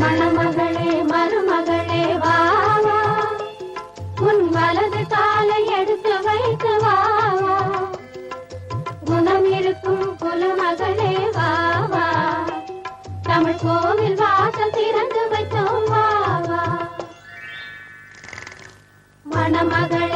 மணமகளே மருமகளே வாவா உன் வலது காலை எடுத்து வைத்து வாவா குணம் இருக்கும் குலமகளே வாவா தமிழ் கோவில் வாசல் திறந்து வைத்தோம் வாவா மணமகளே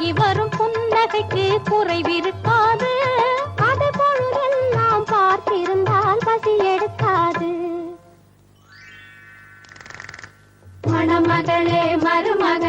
பெருகி வரும் புன்னகைக்கு குறைவிருக்காது அது பொழுதெல்லாம் பார்த்திருந்தால் பசி எடுக்காது. மணமகளே மருமக